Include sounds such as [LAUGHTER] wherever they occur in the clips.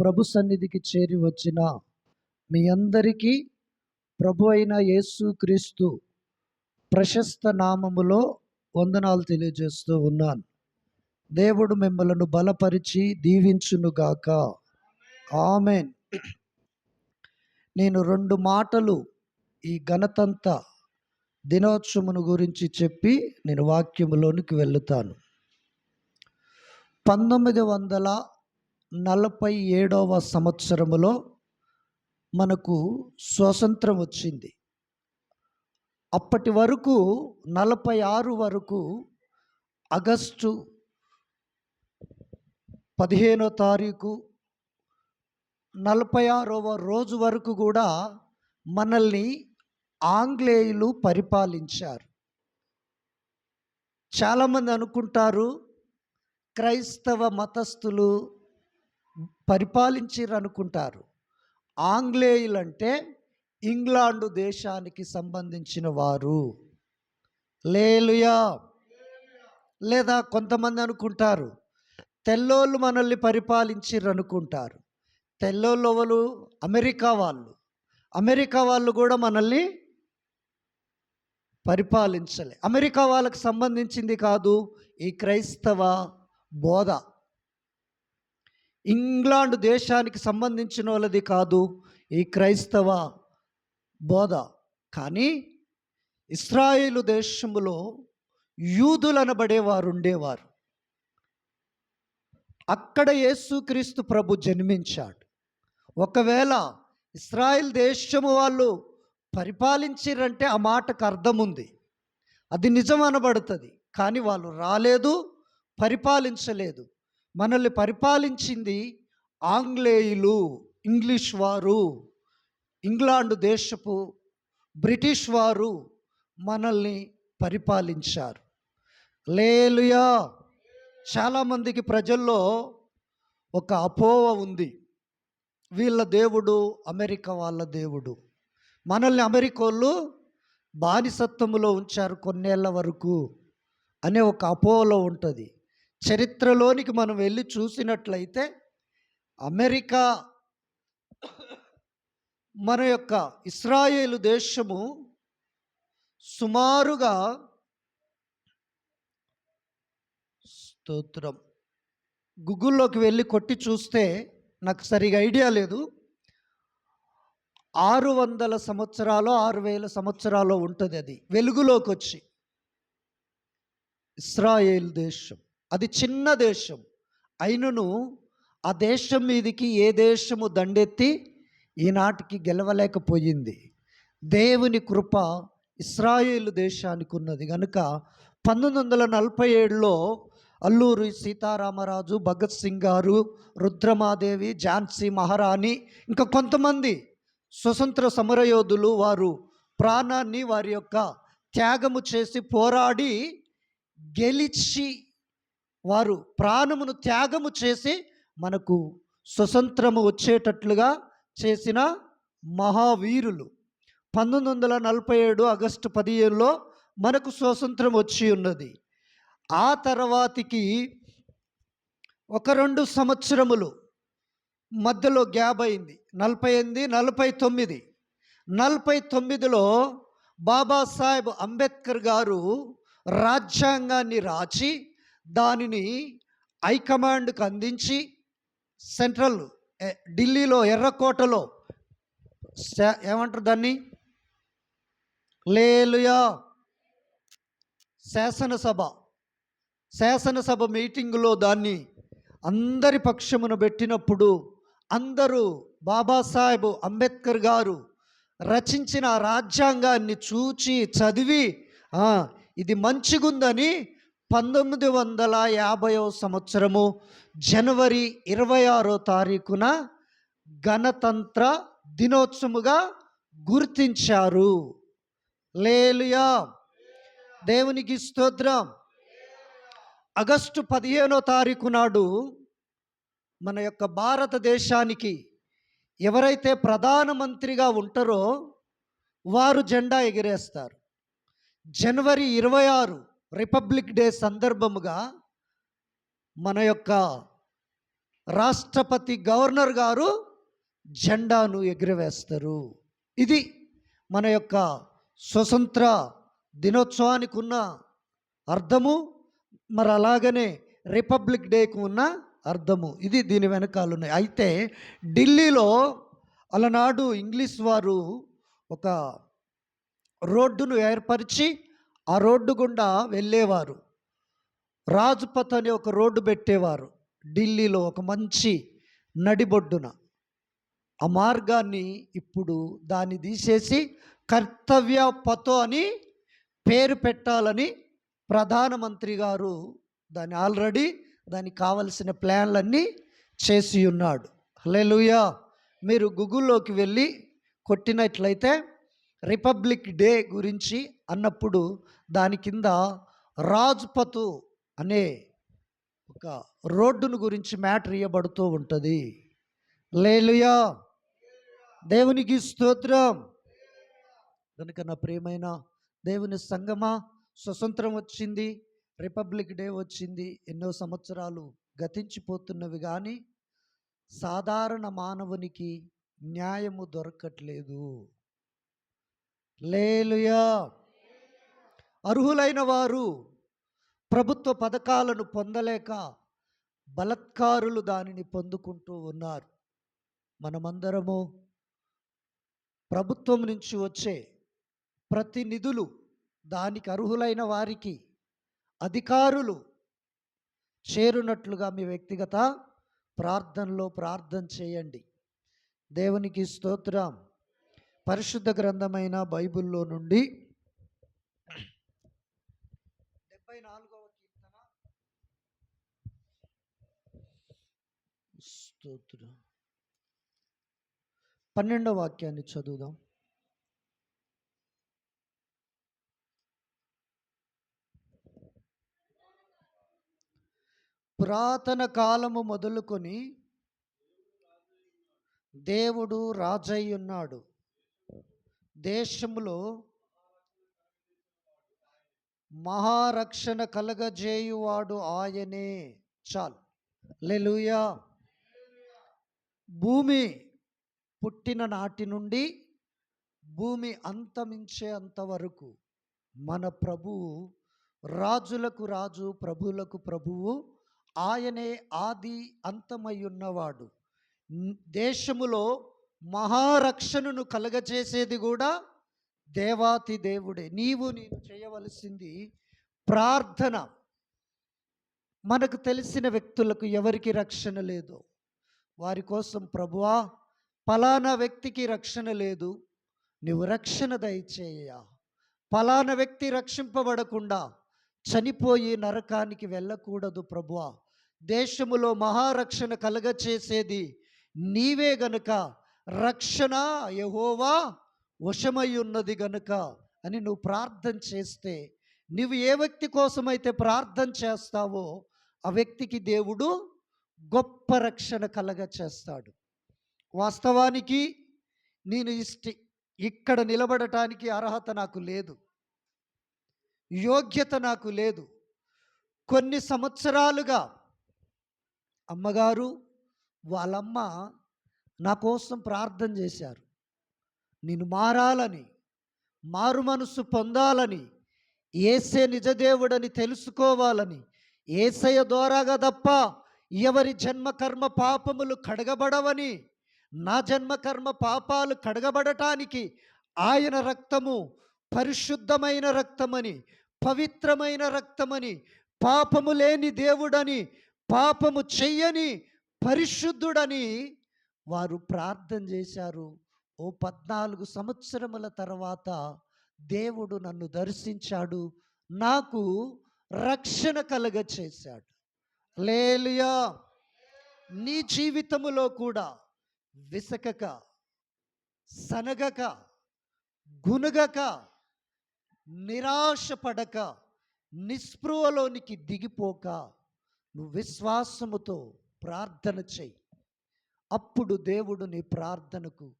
ప్రభు సన్నిధికి చేరి వచ్చిన మీ అందరికీ ప్రభు అయిన యేసు క్రీస్తు ప్రశస్త నామములో వందనాలు తెలియజేస్తూ ఉన్నాను. దేవుడు మిమ్మలను బలపరిచి దీవించునుగాక ఆమెన్. నేను రెండు మాటలు ఈ ఘనతంత దినోత్సవమును గురించి చెప్పి నేను వాక్యములోనికి వెళుతాను. పంతొమ్మిది వందల నలభై ఏడవ సంవత్సరములో మనకు స్వాతంత్రం వచ్చింది. అప్పటి వరకు నలభై ఆరు వరకు ఆగస్టు పదిహేనో తారీఖు నలభై ఆరవ రోజు వరకు కూడా మనల్ని ఆంగ్లేయులు పరిపాలించారు. చాలామంది అనుకుంటారు క్రైస్తవ మతస్థులు పరిపాలించిర్రు అనుకుంటారు ఆంగ్లేయులు అంటే ఇంగ్లాండు దేశానికి సంబంధించిన వారు. లేలుయా. లేదా కొంతమంది అనుకుంటారు. తెల్లోళ్ళు మనల్ని పరిపాలించారు అనుకుంటారు తెల్లోళ్ళు ఎవరు అమెరికా వాళ్ళు. అమెరికా వాళ్ళు కూడా మనల్ని పరిపాలించలే. అమెరికా వాళ్ళకి సంబంధించింది కాదు ఈ క్రైస్తవ బోధ. ఇంగ్లాండ్ దేశానికి సంబంధించిన వాళ్ళది కాదు ఈ క్రైస్తవ బోధ. కానీ ఇస్రాయేలు దేశములో యూదులు అనబడేవారు ఉండేవారు. అక్కడ యేసుక్రీస్తు ప్రభు జన్మించాడు. ఒకవేళ ఇస్రాయిల్ దేశము వాళ్ళు పరిపాలించారంటే ఆ మాటకు అర్థం ఉంది అది నిజం అనబడుతుంది కానీ వాళ్ళు రాలేదు పరిపాలించలేదు. మనల్ని పరిపాలించింది ఆంగ్లేయులు ఇంగ్లీష్ వారు ఇంగ్లాండ్ దేశపు బ్రిటిష్ వారు మనల్ని పరిపాలించారు. లేలుయా చాలామందికి ప్రజల్లో ఒక అపోవ ఉంది. వీళ్ళ దేవుడు అమెరికా వాళ్ళ దేవుడు. మనల్ని అమెరికోళ్ళు బానిసత్వములో ఉంచారు కొన్నేళ్ళ వరకు అనే ఒక అపోలో ఉంటుంది. చరిత్రలోనికి మనం వెళ్ళి చూసినట్లయితే అమెరికా మన యొక్క ఇస్రాయేలు దేశము సుమారుగా స్తోత్రం. గూగుల్లోకి వెళ్ళి కొట్టి చూస్తే నాకు సరిగా ఐడియా లేదు. ఆరు వందల సంవత్సరాలు ఆరు వేల సంవత్సరాలు ఉంటుంది అది. వెలుగులోకి వచ్చి ఇస్రాయేల్ దేశం. అది చిన్న దేశం. అయినను ఆ దేశం మీదికి ఏ దేశము దండెత్తి ఈనాటికి గెలవలేకపోయింది. దేవుని కృప ఇస్రాయేల్ దేశానికి ఉన్నది. కనుక పంతొమ్మిది వందల నలభై ఏడులో అల్లూరి సీతారామరాజు భగత్ సింగ్ గారు రుద్రమాదేవి ఝాన్సీ మహారాణి ఇంకా కొంతమంది స్వతంత్ర సమరయోధులు వారు ప్రాణాన్ని వారి యొక్క త్యాగము చేసి పోరాడి గెలిచి వారు ప్రాణమును త్యాగము చేసి మనకు స్వతంత్రము వచ్చేటట్లుగా చేసిన మహావీరులు. పంతొమ్మిది వందల నలభై ఏడు ఆగస్టు పదిహేనులో మనకు స్వాతంత్రం వచ్చి ఉన్నది. ఆ తర్వాతికి ఒక రెండు సంవత్సరములు మధ్యలో గ్యాప్ అయింది. నలభై ఎనిమిది నలభై తొమ్మిది. నలభై తొమ్మిదిలో బాబాసాహెబ్ అంబేద్కర్ గారు రాజ్యాంగాన్ని రాచి దానిని హైకమాండ్కి అందించి సెంట్రల్ ఢిల్లీలో ఎర్రకోటలో ఏమంటారు దాన్ని? లేలుయా శాసనసభ. శాసనసభ మీటింగులో దాన్ని అందరి పక్షమును పెట్టినప్పుడు అందరూ బాబాసాహెబ్ అంబేద్కర్ గారు రచించిన రాజ్యాంగాన్ని చూచి చదివి ఇది మంచిగుందని పంతొమ్మిది వందల యాభైవ సంవత్సరము జనవరి ఇరవై ఆరో తారీఖున గణతంత్ర దినోత్సవముగా గుర్తించారు. లేలుయా దేవునికి స్తోత్రం. ఆగస్టు పదిహేనో తారీఖు నాడు మన యొక్క భారతదేశానికి ఎవరైతే ప్రధానమంత్రిగా ఉంటారో వారు జెండా ఎగిరేస్తారు. జనవరి ఇరవై ఆరు రిపబ్లిక్ డే సందర్భముగా మన యొక్క రాష్ట్రపతి గవర్నర్ గారు జెండాను ఎగురవేస్తారు. ఇది మన యొక్క స్వతంత్ర దినోత్సవానికి ఉన్న అర్థము మరి అలాగనే రిపబ్లిక్ డేకు ఉన్న అర్థము. ఇది దీని వెనకాల ఉన్నాయి. అయితే ఢిల్లీలో అలనాడు ఇంగ్లీష్ వారు ఒక రోడ్డును ఏర్పరిచి ఆ రోడ్డు గుండా వెళ్ళేవారు. రాజ్పథ్ అనే ఒక రోడ్డు పెట్టేవారు. ఢిల్లీలో ఒక మంచి నడిబొడ్డున. ఆ మార్గాన్ని ఇప్పుడు దాన్ని తీసేసి కర్తవ్య పథో అని పేరు పెట్టాలని ప్రధానమంత్రి గారు దాన్ని ఆల్రెడీ దానికి కావలసిన ప్లాన్లన్నీ చేసి ఉన్నాడు. హల్లెలూయా! మీరు గూగుల్లోకి వెళ్ళి కొట్టినట్లయితే రిపబ్లిక్ డే గురించి అన్నప్పుడు దాని కింద రాజ్పథు అనే ఒక రోడ్డును గురించి మ్యాటర్ ఇవ్వబడుతూ ఉంటుంది. లేలుయా. దేవునికి స్తోత్రం. కనుక నా ప్రియమైన దేవుని సంగమా స్వతంత్రం వచ్చింది రిపబ్లిక్ డే వచ్చింది ఎన్నో సంవత్సరాలు గతించిపోతున్నవి కానీ సాధారణ మానవునికి న్యాయము దొరకట్లేదు. లేలుయా. అర్హులైన వారు ప్రభుత్వ పథకాలను పొందలేక బలత్కారులు దానిని పొందుకుంటూ ఉన్నారు. మనమందరము ప్రభుత్వం నుంచి వచ్చే ప్రతినిధులు దానికి అర్హులైన వారికి అధికారులు చేరునట్లుగా మీ వ్యక్తిగత ప్రార్థనలో ప్రార్థన చేయండి. దేవునికి స్తోత్రం. పరిశుద్ధ గ్రంథమైన బైబిల్లో నుండి డెబ్బై నాలుగవ కీర్తన. స్తోత్రం. పన్నెండవ వాక్యాన్ని చదువుదాం. పురాతన కాలము మొదలుకొని దేవుడు రాజయ్యున్నాడు. దేశంలో మహారక్షణ కలగజేయువాడు ఆయనే. చాలు. లెలుయా భూమి పుట్టిన నాటి నుండి భూమి అంతమించే అంతవరకు మన ప్రభువు రాజులకు రాజు ప్రభువులకు ప్రభువు ఆయనే ఆది అంతమై ఉన్నవాడు. దేశములో మహారక్షణను కలగచేసేది కూడా దేవాతి దేవుడే. నీవు నేను చేయవలసింది ప్రార్థన. మనకు తెలిసిన వ్యక్తులకు ఎవరికి రక్షణ లేదు? వారి కోసం ప్రభువా ఫలానా వ్యక్తికి రక్షణ లేదు. నువ్వు రక్షణ దయచేయ పలానా వ్యక్తి రక్షింపబడకుండా చనిపోయి నరకానికి వెళ్ళకూడదు ప్రభువా. దేశములో మహారక్షణ కలగచేసేది నీవే గనుక. రక్షణ యహోవా వశమై ఉన్నది గనుక అని నువ్వు ప్రార్థన చేస్తే నువ్వు ఏ వ్యక్తి కోసమైతే ప్రార్థన చేస్తావో ఆ వ్యక్తికి దేవుడు గొప్ప రక్షణ కలగ చేస్తాడు. వాస్తవానికి నేను ఇష్ట ఇక్కడ నిలబడటానికి అర్హత నాకు లేదు. యోగ్యత నాకు లేదు. కొన్ని సంవత్సరాలుగా అమ్మగారు వాళ్ళమ్మ నా కోసం ప్రార్థన చేశారు. నేను మారాలని మారు మనసు పొందాలని ఏసే నిజదేవుడని తెలుసుకోవాలని ఏసయ ద్వారాగా తప్ప ఎవరి జన్మకర్మ పాపములు కడగబడవని నా జన్మకర్మ పాపాలు కడగబడటానికి ఆయన రక్తము పరిశుద్ధమైన రక్తమని పవిత్రమైన రక్తమని పాపము లేని దేవుడని పాపము చెయ్యని పరిశుద్ధుడని వారు ప్రార్థన చేశారు. ఓ పద్నాలుగు సంవత్సరముల తర్వాత దేవుడు నన్ను దర్శించాడు. నాకు రక్షణ కలగ చేశాడు లేలుయా నీ జీవితములో కూడా విసకక సనగక గునగక నిరాశపడక నిస్పృహలోనికి దిగిపోక నువ్వు విశ్వాసముతో ప్రార్థన చెయ్యి. అప్పుడు దేవుడు నీ ప్రార్థనకు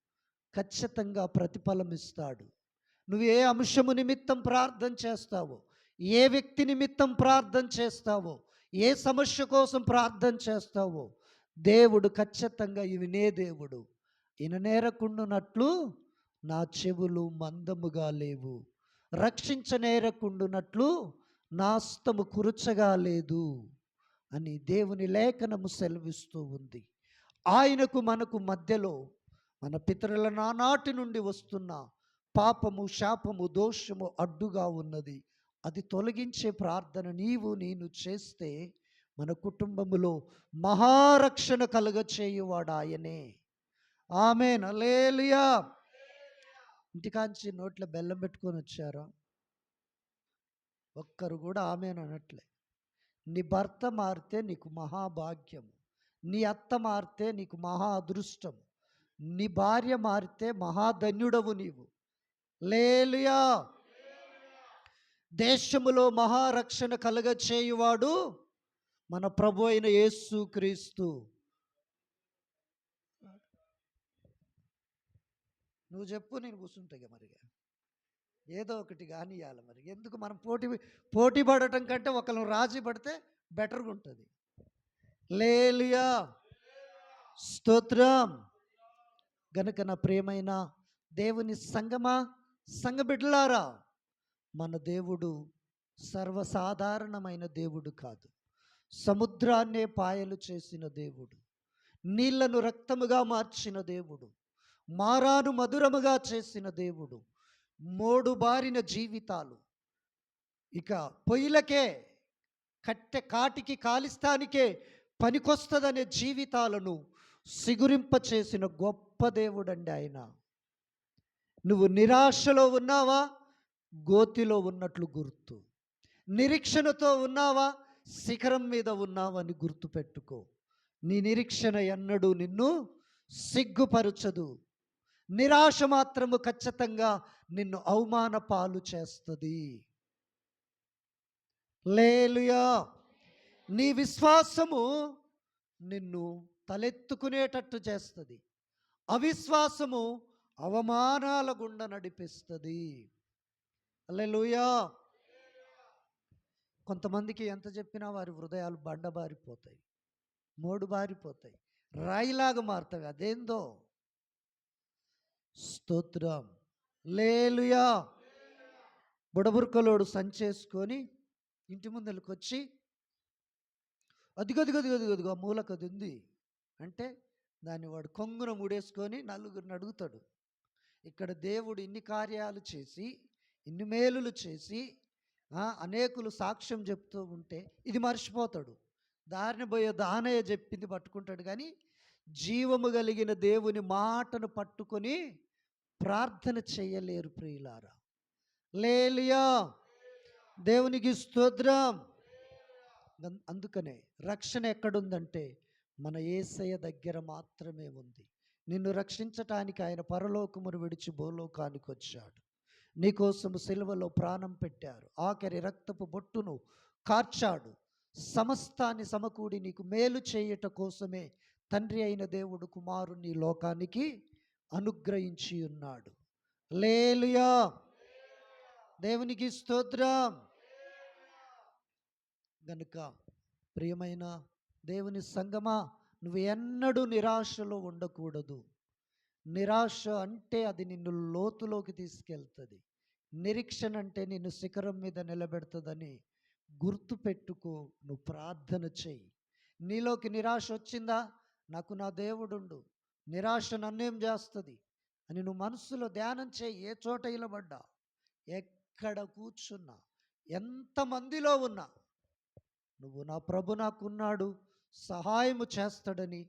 ఖచ్చితంగా ప్రతిఫలం ఇస్తాడు. నువ్వు ఏ అంశము నిమిత్తం ప్రార్థన చేస్తావో ఏ వ్యక్తి నిమిత్తం ప్రార్థన చేస్తావో ఏ సమస్య కోసం ప్రార్థన చేస్తావో దేవుడు ఖచ్చితంగా వినే దేవుడు. ఇననేరకుండునట్లు నా చెవులు మందముగా లేవు. రక్షించనేరకుండునట్లు నాస్తము కురుచగా లేదు అని దేవుని లేఖనము సెలవిస్తూ ఉంది. ఆయనకు మనకు మధ్యలో మన పితరుల నానాటి నుండి వస్తున్న పాపము శాపము దోషము అడ్డుగా ఉన్నది. అది తొలగించే ప్రార్థన నీవు నేను చేస్తే మన కుటుంబములో మహారక్షణ కలుగ చేయువాడు ఆయనే. ఆమె నలేలియా ఇంటికాంచి నోట్లో బెల్లం పెట్టుకొని వచ్చారా? ఒక్కరు కూడా ఆమెను అనట్లే. నీ భర్త మారితే నీకు మహాభాగ్యం నీ అత్త మారితే నీకు మహా అదృష్టం. నీ భార్య మారితే మహాధన్యుడవు నీవు. లేలుయా దేశములో మహారక్షణ కలుగ చేయువాడు మన ప్రభు అయిన యేసు క్రీస్తు. నువ్వు చెప్పు నేను కూర్చుంటాగా మరిగా. ఏదో ఒకటి కానియాలి మరి. ఎందుకు మనం పోటీ పోటీ పడటం కంటే ఒకళ్ళు రాజీ పడితే బెటర్గా ఉంటుంది లేలియా స్తోత్రం. గనుక నా ప్రియమైన దేవుని సంగమా సంగబిడ్డలారా మన దేవుడు సర్వసాధారణమైన దేవుడు కాదు. సముద్రాన్నే పాయలు చేసిన దేవుడు నీళ్ళను రక్తముగా మార్చిన దేవుడు మారాను మధురముగా చేసిన దేవుడు మోడు బారిన జీవితాలు. ఇక పొయ్యిలకే కట్టె కాటికి కాలిస్తానికే పనికొస్తుందనే జీవితాలను సిగురింప చేసిన గొప్ప దేవుడండి ఆయన. నువ్వు నిరాశలో ఉన్నావా? గోతిలో ఉన్నట్లు గుర్తు. నిరీక్షణతో ఉన్నావా? శిఖరం మీద ఉన్నావని గుర్తుపెట్టుకో. నీ నిరీక్షణ ఎన్నడూ నిన్ను సిగ్గుపరచదు. నిరాశ మాత్రము ఖచ్చితంగా నిన్ను అవమాన పాలు చేస్తుంది. లేలుయా నీ విశ్వాసము నిన్ను తలెత్తుకునేటట్టు చేస్తుంది. అవిశ్వాసము అవమానాల గుండా నడిపిస్తుంది. అల్లెలుయా కొంతమందికి ఎంత చెప్పినా వారి హృదయాలు బండబారిపోతాయి మోడుబారిపోతాయి రాయిలాగా మారుతాయి. అదేందో? స్తోత్రం. లేలుయా బుడబుర్కలోడు సంచేసుకొని ఇంటి ముందరికి వచ్చి అదిగదిగదిగదిగదిగో మూలకు అది ఉంది. అంటే దాన్ని వాడు కొంగున ముడేసుకొని నలుగురిని అడుగుతాడు. ఇక్కడ దేవుడు ఇన్ని కార్యాలు చేసి ఇన్ని మేలులు చేసి అనేకులు సాక్ష్యం చెప్తూ ఉంటే ఇది మర్చిపోతాడు. దారిని పోయే దానయ్య చెప్పింది పట్టుకుంటాడు కానీ జీవము కలిగిన దేవుని మాటను పట్టుకొని ప్రార్థన చేయలేరు ప్రియులారా. లేలియా! దేవునికి స్తోత్రం! అందుకనే రక్షణ ఎక్కడుందంటే మన ఏసయ్య దగ్గర మాత్రమే ఉంది. నిన్ను రక్షించటానికి ఆయన పరలోకమును విడిచి భూలోకానికి వచ్చాడు. నీకోసము సిలువలో ప్రాణం పెట్టారు. ఆఖరి రక్తపు బొట్టును కార్చాడు. సమస్తాన్ని సమకూడి నీకు మేలు చేయుట కోసమే తండ్రి అయిన దేవుడు కుమారుని లోకానికి అనుగ్రహించి ఉన్నాడు. లేలుయా దేవునికి స్తోత్రం! గనుక ప్రియమైన దేవుని సంగమా నువ్వు ఎన్నడూ నిరాశలో ఉండకూడదు. నిరాశ అంటే అది నిన్ను లోతులోకి తీసుకెళ్తుంది. నిరీక్షణ అంటే నిన్ను శిఖరం మీద నిలబెడుతుందని గుర్తుపెట్టుకో నువ్వు ప్రార్థన చెయ్యి. నీలోకి నిరాశ వచ్చిందా? నాకు నా దేవుడుండు. నిరాశ నన్నేం చేస్తుంది? అని నువ్వు మనసులో ధ్యానం చేయి ఏ చోట ఇలబడ్డా? ఎక్కడ కూర్చున్నా? ఎంతమందిలో ఉన్నా? నువ్వు నా ప్రభు నాకున్నాడు సహాయము చేస్తాడని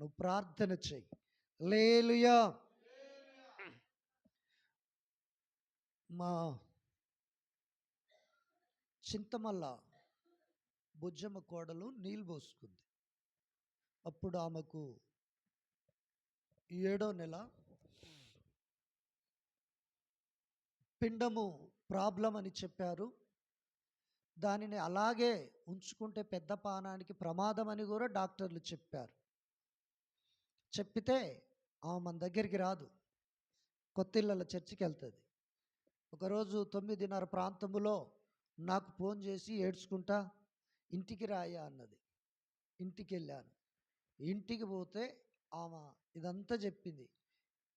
నువ్వు ప్రార్థన చెయ్యి. లేలుయా మా చింతమల్ల బుజ్జమ్మ కోడలు నీళ్ళు పోసుకుంది. అప్పుడు ఆమెకు ఏడో నెల పిండము ప్రాబ్లం అని చెప్పారు. దానిని అలాగే ఉంచుకుంటే పెద్ద పానానికి ప్రమాదం అని కూడా డాక్టర్లు చెప్పారు. చెప్పితే ఆమె మన దగ్గరికి రాదు. కొత్తిళ్ళ చర్చికి వెళ్తుంది ఒకరోజు తొమ్మిదిన్నర ప్రాంతములో నాకు ఫోన్ చేసి ఏడ్చుకుంటా ఇంటికి రాయా? అన్నది. ఇంటికి వెళ్ళాను ఇంటికి పోతే ఆమె ఇదంతా చెప్పింది.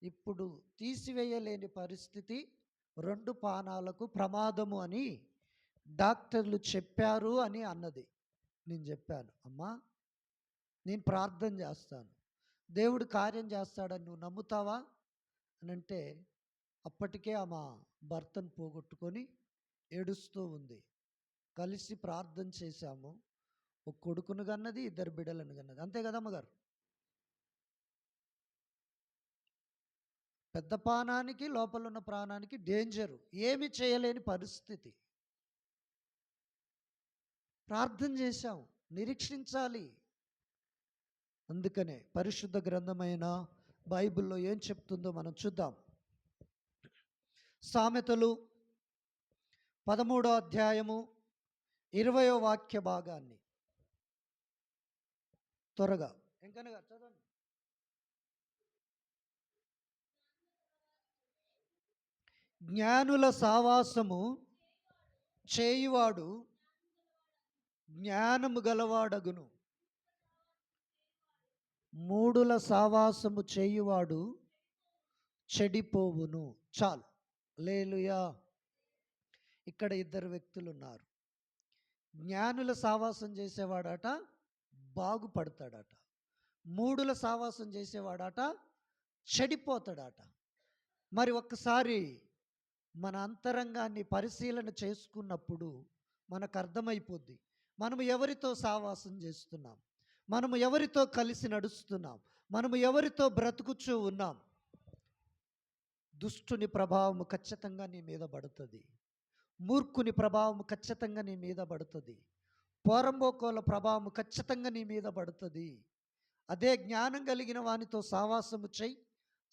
ఇప్పుడు తీసివేయలేని పరిస్థితి రెండు పానాలకు ప్రమాదము అని డాక్టర్లు చెప్పారు అని అన్నది. నేను చెప్పాను అమ్మా నేను ప్రార్థన చేస్తాను. దేవుడు కార్యం చేస్తాడని నువ్వు నమ్ముతావా? అని అంటే అప్పటికే ఆమె భర్తను పోగొట్టుకొని ఏడుస్తూ ఉంది. కలిసి ప్రార్థన చేశాము. ఒక కొడుకును కన్నది ఇద్దరు బిడ్డలను కన్నది. అంతే కదా అమ్మగారు? పెద్ద ప్రాణానికి లోపల ఉన్న ప్రాణానికి డేంజరు ఏమి చేయలేని పరిస్థితి. ప్రార్థన చేశాం నిరీక్షించాలి. అందుకనే పరిశుద్ధ గ్రంథమైన బైబిల్లో ఏం చెప్తుందో మనం చూద్దాం. సామెతలు పదమూడో అధ్యాయము ఇరవయో వాక్య భాగాన్ని. త్వరగా. ఇంకనగా చదవండి. జ్ఞానుల సావాసము చేయువాడు జ్ఞానము గలవాడగును. మూడుల సావాసము చేయువాడు చెడిపోవును. చాలు. లేలుయా ఇక్కడ ఇద్దరు వ్యక్తులు ఉన్నారు జ్ఞానుల సావాసం చేసేవాడట బాగుపడతాడట. మూడుల సావాసం చేసేవాడట చెడిపోతాడట. మరి ఒక్కసారి మన అంతరంగాన్ని పరిశీలన చేసుకున్నప్పుడు మనకు అర్థమైపోద్ది. మనము ఎవరితో సావాసం చేస్తున్నాం? మనము ఎవరితో కలిసి నడుస్తున్నాం? మనము ఎవరితో బ్రతుకుచూ ఉన్నాం? దుష్టుని ప్రభావం ఖచ్చితంగా నీ మీద పడుతుంది. మూర్ఖుని ప్రభావం ఖచ్చితంగా నీ మీద పడుతుంది. పోరంబోకోల ప్రభావం ఖచ్చితంగా నీ మీద పడుతుంది. అదే జ్ఞానం కలిగిన వానితో సావాసము చేయి.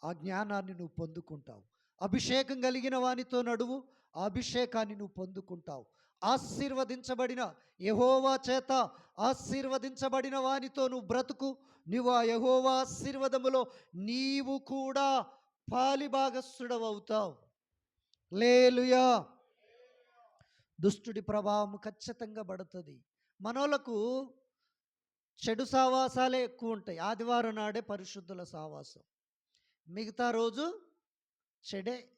ఆ జ్ఞానాన్ని నువ్వు పొందుకుంటావు. అభిషేకం కలిగిన వానితో నడువు. ఆ అభిషేకాన్ని నువ్వు పొందుకుంటావు. ఆశీర్వదించబడిన యహోవా చేత ఆశీర్వదించబడిన వానితో నువ్వు బ్రతుకు. నువ్వు ఆ యహోవా ఆశీర్వదములో నీవు కూడా పాలిభాగస్థుడవవుతావు లేలుయా దుష్టుడి ప్రభావం ఖచ్చితంగా పడుతుంది. మనోళ్ళకు చెడు సావాసాలే ఎక్కువ ఉంటాయి. ఆదివారం నాడే పరిశుద్ధుల సావాసం. మిగతా రోజు చెడే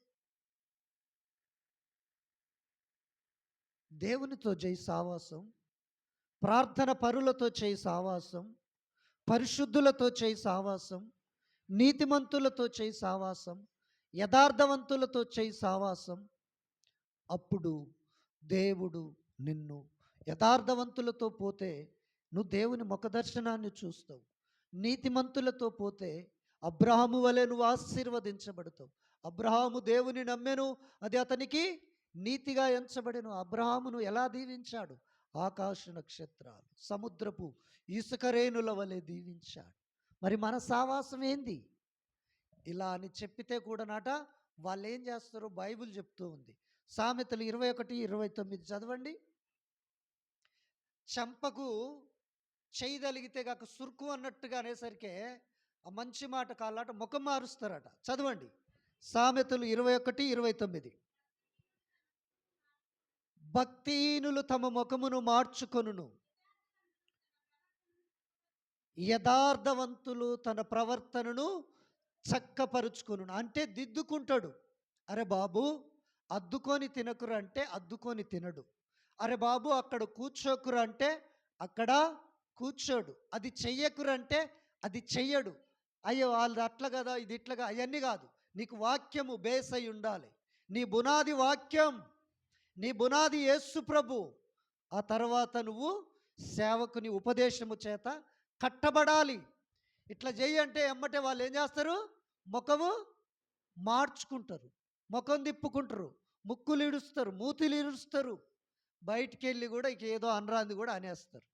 దేవునితో చేయి సావాసం ప్రార్థన పరులతో చేయి సావాసం పరిశుద్ధులతో చేయి సావాసం నీతిమంతులతో చేయి సావాసం యథార్థవంతులతో చేయి సావాసం. అప్పుడు దేవుడు నిన్ను యథార్థవంతులతో పోతే నువ్వు దేవుని ముఖ దర్శనాన్ని చూస్తావు. నీతిమంతులతో పోతే అబ్రహాము వలె నువ్వు ఆశీర్వదించబడతావు. అబ్రహాము దేవుని నమ్మెను అది అతనికి నీతిగా ఎంచబడిన అబ్రహామును ఎలా దీవించాడు? ఆకాశ నక్షత్రాలు సముద్రపు ఇసుకరేణుల వలె దీవించాడు. మరి మన సావాసం ఏంది? ఇలా అని చెప్పితే కూడా నాట వాళ్ళు ఏం చేస్తారో బైబిల్ చెప్తూ ఉంది. సామెతలు ఇరవై ఒకటి ఇరవై తొమ్మిది చదవండి. చంపకు చేయదలిగితే కాక సురుకు అన్నట్టుగా అనేసరికి ఆ మంచి మాట కాలాట ముఖం మారుస్తారట. చదవండి. సామెతలు ఇరవై ఒకటి ఇరవై తొమ్మిది. భక్తిహీనులు తమ ముఖమును మార్చుకొనును. యథార్థవంతులు తన ప్రవర్తనను చక్కపరుచుకును అంటే దిద్దుకుంటాడు. అరే బాబు అద్దుకొని తినకురు అంటే అద్దుకొని తినడు. అరే బాబు అక్కడ కూర్చోకురు అంటే అక్కడ కూర్చోడు. అది చెయ్యకురు అంటే అది చెయ్యడు. అయ్యో వాళ్ళు అట్లా కదా ఇది ఇట్లా అవన్నీ కాదు. నీకు వాక్యము బేస్ అయి ఉండాలి నీ బునాది వాక్యం నీ బునాది యేసు ప్రభు. ఆ తర్వాత నువ్వు సేవకుని ఉపదేశము చేత కట్టబడాలి. ఇట్లా చేయి అంటే ఎమ్మటే వాళ్ళు ఏం చేస్తారు? ముఖము మార్చుకుంటారు. ముఖం తిప్పుకుంటారు. ముక్కులు ఇడుస్తారు. మూతులు ఇడుస్తారు. బయటికి వెళ్ళి కూడా ఇక ఏదో అనరాంది కూడా అనేస్తారు.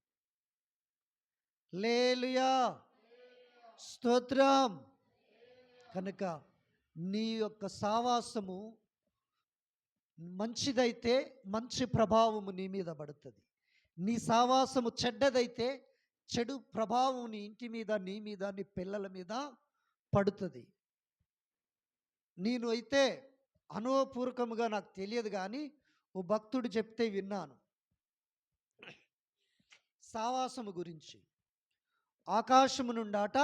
లేలుయా. స్తోత్రం. కనుక నీ యొక్క సావాసము మంచిదైతే మంచి ప్రభావము నీ మీద పడుతుంది. నీ సావాసము చెడ్డదైతే చెడు ప్రభావం నీ ఇంటి మీద నీ మీద నీ పిల్లల మీద పడుతుంది. నేను అయితే అనుభవపూర్వకముగా నాకు తెలియదు కానీ ఓ భక్తుడు చెప్తే విన్నాను. సావాసము గురించి. ఆకాశము నుండాట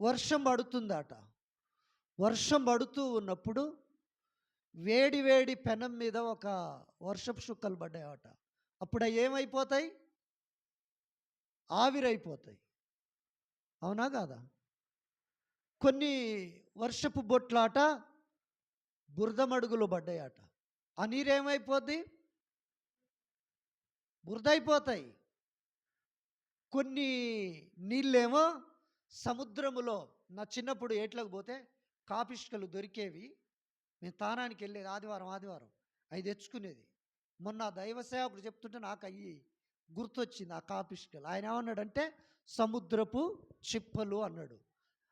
వర్షం పడుతుందాట. వర్షం పడుతూ ఉన్నప్పుడు వేడి వేడి పెనం మీద ఒక వర్షపు చుక్కలు పడ్డాయట. అప్పుడు అవి ఏమైపోతాయి? ఆవిరైపోతాయి. అవునా కాదా? కొన్ని వర్షపు బొట్లాట బురదమడుగులు పడ్డాయట. ఆ నీరు ఏమైపోద్ది బురద అయిపోతాయి కొన్ని నీళ్ళేమో సముద్రములో నా చిన్నప్పుడు ఏట్లకు పోతే కాపిష్కలు దొరికేవి. నేను తానానికి వెళ్ళేది ఆదివారం ఆదివారం. అవి తెచ్చుకునేది. మొన్న దైవ సేవకుడు చెప్తుంటే నాకు అయ్యి గుర్తొచ్చింది ఆ కాపిష్కలు ఆయన ఏమన్నాడంటే సముద్రపు చిప్పలు అన్నాడు.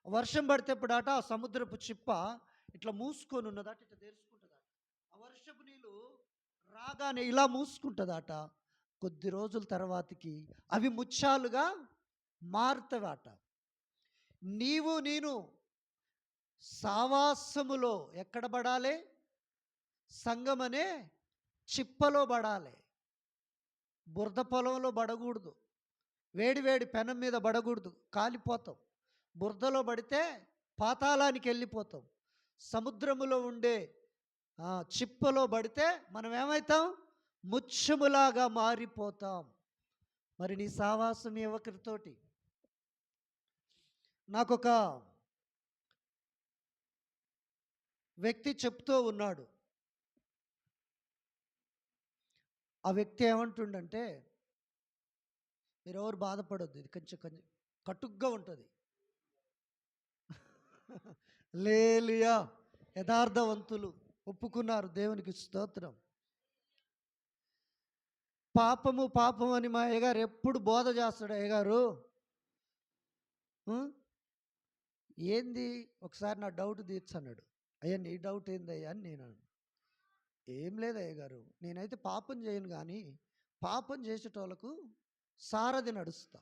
వర్షం పడితేప్పుడాట ఆ సముద్రపు చిప్ప ఇట్లా మూసుకొని ఉన్నదట ఇట్లా తెరుచుకుంటుందట. ఆ వర్షపు నీళ్ళు రాగానే ఇలా మూసుకుంటుందట. కొద్ది రోజుల తర్వాతకి అవి ముత్యాలుగా మారుతావట. నీవు నేను సావాసములో ఎక్కడ పడాలి? సంగమనే చిప్పలో పడాలి. బురద పొలంలో పడకూడదు. వేడి వేడి పెనం మీద పడకూడదు. కాలిపోతాం. బురదలో పడితే పాతాళానికి వెళ్ళిపోతాం. సముద్రములో ఉండే చిప్పలో పడితే మనం ఏమవుతాం ముత్యములాగా మారిపోతాం. మరి నీ సావాసం యువకుడితోటి నాకొక వ్యక్తి చెప్తూ ఉన్నాడు. ఆ వ్యక్తి ఏమంటుండంటే మీరు ఎవరు బాధపడొద్దు ఇది కొంచెం కొంచెం కటుగ్గా ఉంటుంది. [LAUGHS] లేలియా యథార్థవంతులు ఒప్పుకున్నారు దేవునికి స్తోత్రం. పాపము పాపం అని మా అయ్యగారు ఎప్పుడు బోధ చేస్తాడు అయ్యగారు? ఏంది? ఒకసారి నా డౌట్ తీర్చన్నాడు అయ్యా నీ డౌట్ ఏందయ్యా అని నేను ఏం లేదు అయ్యగారు నేనైతే పాపం చేయను కానీ పాపం చేసేటోళ్ళకు సారథి నడుస్తా.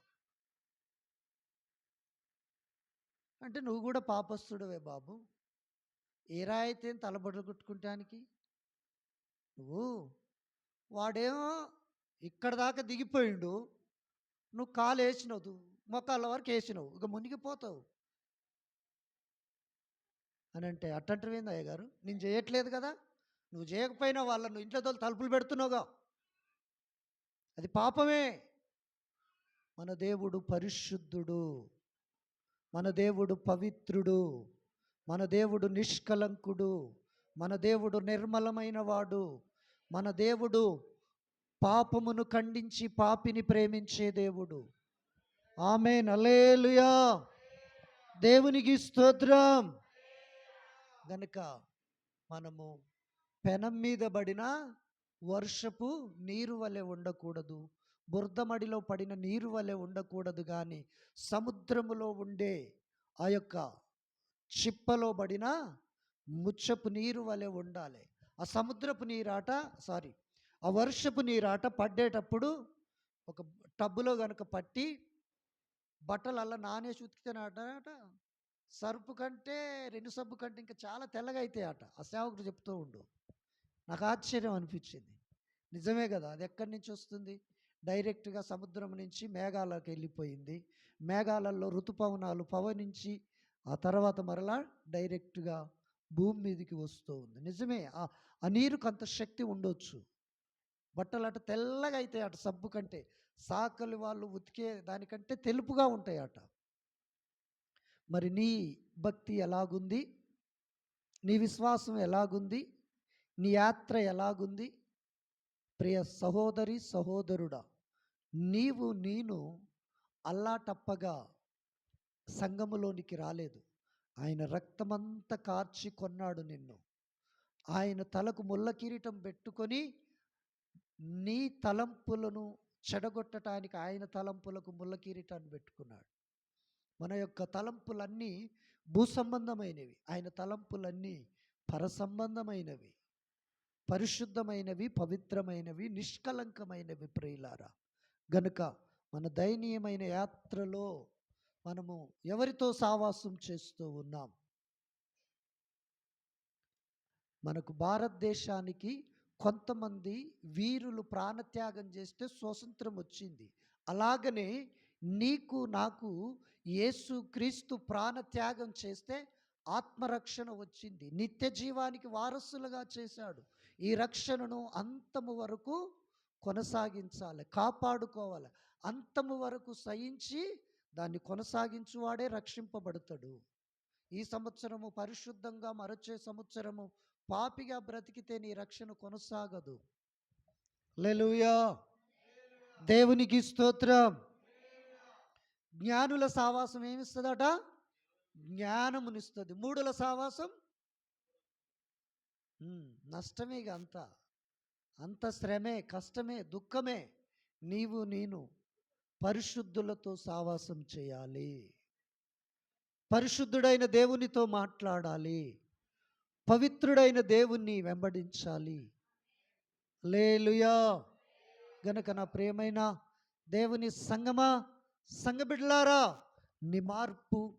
అంటే నువ్వు కూడా పాపస్తుడవే బాబు. ఏ రాయితే తలబడులు కొట్టుకుంటానికి? నువ్వు వాడేమో ఇక్కడ దాకా దిగిపోయిండు నువ్వు కాలు వేసినవు మొక్కల వరకు వేసినావు ఇక మునిగిపోతావు. అని అంటే అట్టంటవేంది అయ్య గారు నేను చేయట్లేదు కదా! నువ్వు చేయకపోయినా వాళ్ళను ఇంట్లో తోలు తలుపులు పెడుతున్నావుగా! అది పాపమే! మన దేవుడు పరిశుద్ధుడు. మన దేవుడు పవిత్రుడు. మన దేవుడు నిష్కలంకుడు. మన దేవుడు నిర్మలమైన వాడు మన దేవుడు పాపమును ఖండించి పాపిని ప్రేమించే దేవుడు. ఆమె నలేలుయా దేవునికి స్తోత్రం! గనుక మనము పెనం మీద పడిన వర్షపు నీరు వలె ఉండకూడదు. బురదమడిలో పడిన నీరు వలె ఉండకూడదు కానీ సముద్రములో ఉండే ఆ యొక్క చిప్పలో పడిన ముచ్చపు నీరు వలె ఉండాలి. ఆ సముద్రపు నీరాట సారీ ఆ వర్షపు నీరాట పడ్డేటప్పుడు ఒక టబ్బులో కనుక పట్టి బట్టలు అలా నానేసి ఉతికితేనట సర్పు కంటే రెండు సబ్బు కంటే ఇంకా చాలా తెల్లగా అయితే అట ఆ సేవకుడు చెప్తూ ఉండు. నాకు ఆశ్చర్యం అనిపించింది. నిజమే కదా అది ఎక్కడి నుంచి వస్తుంది? డైరెక్ట్గా సముద్రం నుంచి మేఘాలకు వెళ్ళిపోయింది. మేఘాలలో ఋతుపవనాలు పవనించి ఆ తర్వాత మరలా డైరెక్ట్గా భూమి మీదకి వస్తూ ఉంది. నిజమే ఆ ఆ నీరుకు అంత శక్తి ఉండొచ్చు. బట్టలు అటు తెల్లగా అవుతాయి అటు సబ్బు కంటే. సాకలి వాళ్ళు ఉతికే దానికంటే తెలుపుగా ఉంటాయి అట మరి నీ భక్తి ఎలాగుంది? నీ విశ్వాసం ఎలాగుంది? నీ యాత్ర ఎలాగుంది? ప్రియ సహోదరి సహోదరుడా నీవు నేను అల్లాటప్పగా సంఘములోనికి రాలేదు. ఆయన రక్తమంతా కార్చి కొన్నాడు నిన్ను. ఆయన తలకు ముళ్ళ కిరీటం పెట్టుకొని నీ తలంపులను చెడగొట్టడానికి ఆయన తలంపులకు ముళ్ళ కిరీటాన్ని పెట్టుకున్నాడు. మన యొక్క తలంపులన్నీ భూ సంబంధమైనవి. ఆయన తలంపులన్నీ పరసంబంధమైనవి. పరిశుద్ధమైనవి పవిత్రమైనవి నిష్కలంకమైనవి ప్రియులారా. గనుక మన దయనీయమైన యాత్రలో మనము ఎవరితో సావాసం చేస్తూ ఉన్నాం? మనకు భారతదేశానికి కొంతమంది వీరులు ప్రాణత్యాగం చేస్తే స్వతంత్రం వచ్చింది. అలాగనే నీకు నాకు యేసు క్రీస్తు ప్రాణత్యాగం చేస్తే ఆత్మరక్షణ వచ్చింది. నిత్య జీవానికి వారసులుగా చేశాడు. ఈ రక్షణను అంతము వరకు కొనసాగించాలి కాపాడుకోవాలి. అంతము వరకు సహించి దాన్ని కొనసాగించువాడే రక్షింపబడతాడు. ఈ సంవత్సరము పరిశుద్ధంగా మరొచ్చే సంవత్సరము పాపిగా బ్రతికితే నీ రక్షణ కొనసాగదు. లెలుయా దేవునికి స్తోత్రం. జ్ఞానుల సావాసం ఏమిస్తుందట? జ్ఞానమునిస్తుంది. మూడుల సావాసం? నష్టమే ఇక అంతా. అంత శ్రమే కష్టమే దుఃఖమే. నీవు నేను పరిశుద్ధులతో సావాసం చేయాలి. పరిశుద్ధుడైన దేవునితో మాట్లాడాలి. పవిత్రుడైన దేవుణ్ణి వెంబడించాలి. లేలుయా గనక నా ప్రియమైన దేవుని సంగమా సంగబిడ్లారా నీ మార్పు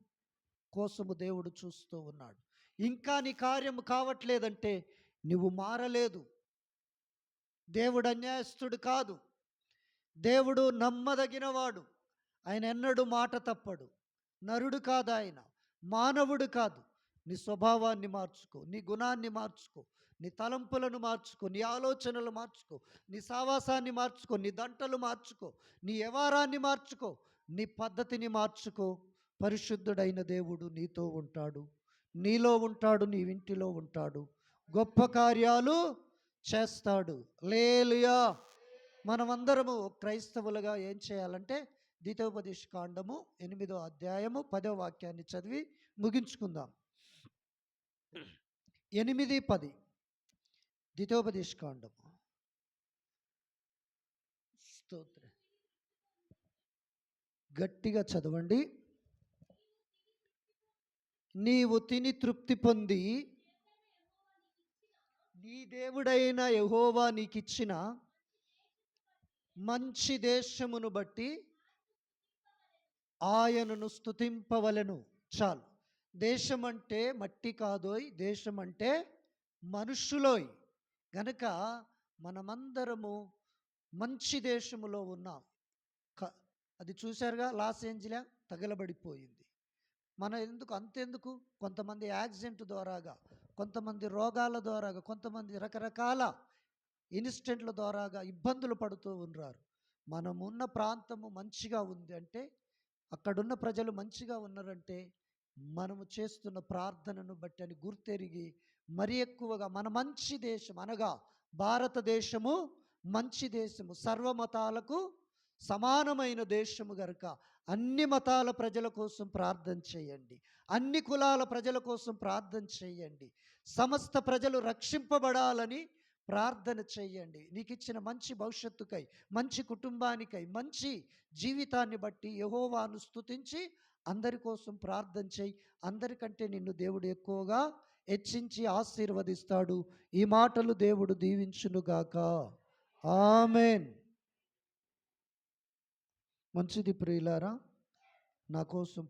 కోసము దేవుడు చూస్తూ ఉన్నాడు. ఇంకా నీ కార్యము కావట్లేదంటే నువ్వు మారలేదు. దేవుడు అన్యాయస్తుడు కాదు. దేవుడు నమ్మదగినవాడు. ఆయన ఎన్నడూ మాట తప్పడు. నరుడు కాదు ఆయన. మానవుడు కాదు. నీ స్వభావాన్ని మార్చుకో. నీ గుణాన్ని మార్చుకో. నీ తలంపులను మార్చుకో. నీ ఆలోచనలు మార్చుకో. నీ సావాసాన్ని మార్చుకో. నీ దంటలు మార్చుకో. నీ వ్యవహారాన్ని మార్చుకో. నీ పద్ధతిని మార్చుకో. పరిశుద్ధుడైన దేవుడు నీతో ఉంటాడు. నీలో ఉంటాడు నీ ఇంటిలో ఉంటాడు. గొప్ప కార్యాలు చేస్తాడు. లేలుయా మనమందరము క్రైస్తవులుగా ఏం చేయాలంటే ద్వితోపదేశ కాండము ఎనిమిదో అధ్యాయము పదో వాక్యాన్ని చదివి ముగించుకుందాం. ఎనిమిది పది. ద్వితోపదేశ కాండము. స్తోత్ర. గట్టిగా చదవండి. నీవు తిని తృప్తి పొంది నీ దేవుడైన యహోవా నీకిచ్చిన మంచి దేశమును బట్టి ఆయనను స్తుతింపవలెను. చాలు. దేశం అంటే మట్టి కాదోయ్ దేశం అంటే మనుషులోయ్ గనక మనమందరము మంచి దేశములో ఉన్నాం. అది చూశారుగా లాస్ ఏంజిలా తగలబడిపోయింది. మన ఎందుకు అంతెందుకు? కొంతమంది యాక్సిడెంట్ ద్వారాగా కొంతమంది రోగాల ద్వారాగా కొంతమంది రకరకాల ఇన్సిడెంట్ల ద్వారాగా ఇబ్బందులు పడుతూ ఉన్నారు. మనం ఉన్న ప్రాంతము మంచిగా ఉంది అంటే అక్కడున్న ప్రజలు మంచిగా ఉన్నారంటే మనము చేస్తున్న ప్రార్థనను బట్టి అని గుర్తెరిగి మరి ఎక్కువగా మన మంచి దేశం అనగా భారతదేశము మంచి దేశము సర్వమతాలకు సమానమైన దేశము గనుక అన్ని మతాల ప్రజల కోసం ప్రార్థన చేయండి. అన్ని కులాల ప్రజల కోసం ప్రార్థన చేయండి. సమస్త ప్రజలు రక్షింపబడాలని ప్రార్థన చేయండి. నీకు ఇచ్చిన మంచి భవిష్యత్తుకై మంచి కుటుంబానికై మంచి జీవితాన్ని బట్టి యహోవాను స్తుతించి అందరి కోసం ప్రార్థన చేయి. అందరికంటే నిన్ను దేవుడు ఎక్కువగా హెచ్చించి ఆశీర్వదిస్తాడు. ఈ మాటలు దేవుడు దీవించునుగాక. ఆమెన్. మంచిది ప్రియులారా నా కోసం